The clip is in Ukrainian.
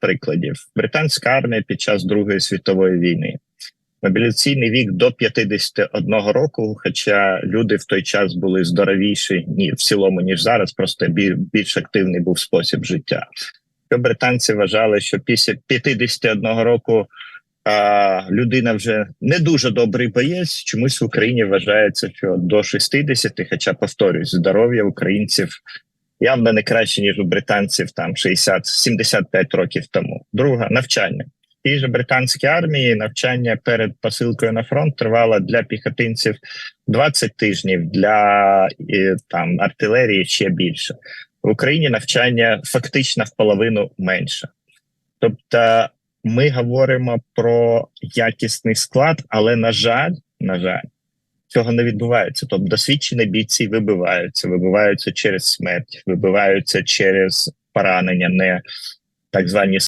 прикладів. Британська армія під час Другої світової війни. Мобіляційний вік до 51 року, хоча люди в той час були здоровіші ні в цілому, ніж зараз, просто більш активний був спосіб життя. Британці вважали, що після 51 року а, людина вже не дуже добрий боєць. Чомусь в Україні вважається, що до 60, хоча повторюсь, здоров'я українців явно не краще ніж у британців там 60-75 років тому. Друга навчання. В тій же британській армії навчання перед посилкою на фронт тривало для піхотинців 20 тижнів, для там артилерії ще більше. В Україні навчання фактично в половину менше. Тобто, ми говоримо про якісний склад, але на жаль, на жаль, цього не відбувається. Тобто, досвідчені бійці вибиваються, вибиваються через смерть, вибиваються через поранення, не так звані